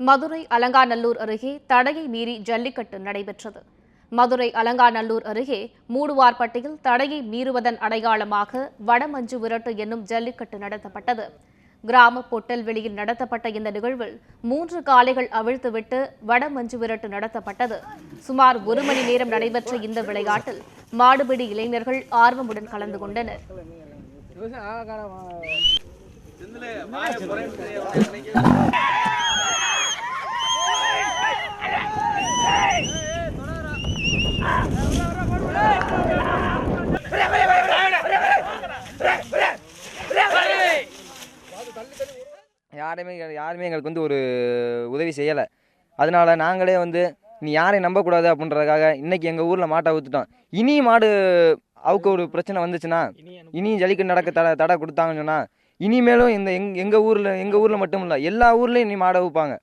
மதுரை அலங்காநல்லூர் அருகே தடையை மீறி ஜல்லிக்கட்டு நடைபெற்றது. மதுரை அலங்காநல்லூர் அருகே மூடுவார்பட்டியில் தடையை மீறுவதன் அடையாளமாக வடமஞ்சு விரட்டு என்னும் ஜல்லிக்கட்டு நடத்தப்பட்டது. கிராம பொட்டல்வெளியில் நடத்தப்பட்ட இந்த நிகழ்வில் மூன்று காளைகள் அவிழ்த்துவிட்டு வடமஞ்சு விரட்டு நடத்தப்பட்டது. சுமார் ஒரு மணி நேரம் நடைபெற்ற இந்த விளையாட்டில் மாடுபிடி இளைஞர்கள் ஆர்வமுடன் கலந்து கொண்டனர். யாருமே யாருமே எங்களுக்கு வந்து ஒரு உதவி செய்யலை. அதனால நாங்களே வந்து நீ யாரையும் நம்பக்கூடாது அப்படின்றதுக்காக இன்னைக்கு எங்கள் ஊரில் மாட்டை ஊற்றுட்டோம் இனி மாடு அவுக்கு ஒரு பிரச்சனை வந்துச்சுன்னா இனியும் ஜல்லிக்கட்டு நடக்க தடை தடை கொடுத்தாங்கன்னு சொன்னால் இனிமேலும் இந்த எங் எங்கள் ஊரில் எங்கள் ஊரில் மட்டும் இல்லை எல்லா ஊர்லேயும் இனி மாடை வைப்பாங்க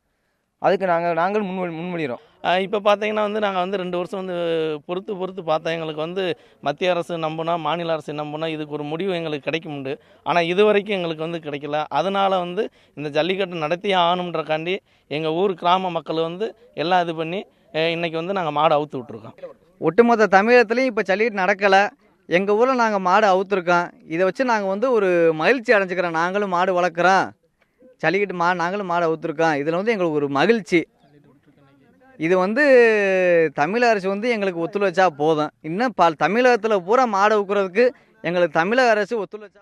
அதுக்கு நாங்கள் நாங்கள் முன்மொழி முன்மொழிகிறோம் இப்போ பார்த்தீங்கன்னா வந்து நாங்கள் வந்து ரெண்டு வருஷம் வந்து பொறுத்து பொறுத்து பார்த்தோம் எங்களுக்கு வந்து மத்திய அரசு நம்பினா மாநில அரசு நம்பினா இதுக்கு ஒரு முடிவு எங்களுக்கு கிடைக்குமுண்டு ஆனால் இது வரைக்கும் எங்களுக்கு வந்து கிடைக்கல. அதனால் வந்து இந்த ஜல்லிக்கட்டு நடத்தியே ஆகணுன்றக்காண்டி எங்கள் ஊர் கிராம மக்கள் வந்து எல்லாம் இது பண்ணி அஹ், இன்னைக்கு வந்து நாங்கள் மாடு அவுத்து விட்ருக்கோம் ஒட்டுமொத்த தமிழகத்துலேயும் இப்போ ஜல்லிக்கட்டு நடக்கலை. எங்கள் ஊரில் நாங்கள் மாடு அவுத்துருக்கோம். இதை வச்சு நாங்கள் வந்து ஒரு மகிழ்ச்சி அடைஞ்சிக்கிறோம். நாங்களும் மாடு வளர்க்குறோம். ஜல்லிக்கட்டு மா நாங்களும் மாடை ஊற்றுருக்கோம் இதில் வந்து எங்களுக்கு ஒரு மகிழ்ச்சி. இது வந்து தமிழ் அரசு வந்து எங்களுக்கு ஒத்துழைச்சா போதும். இன்னும் ப தமிழகத்தில் பூரா மாடை ஊக்குறதுக்கு எங்களுக்கு தமிழக அரசு ஒத்துழைச்சா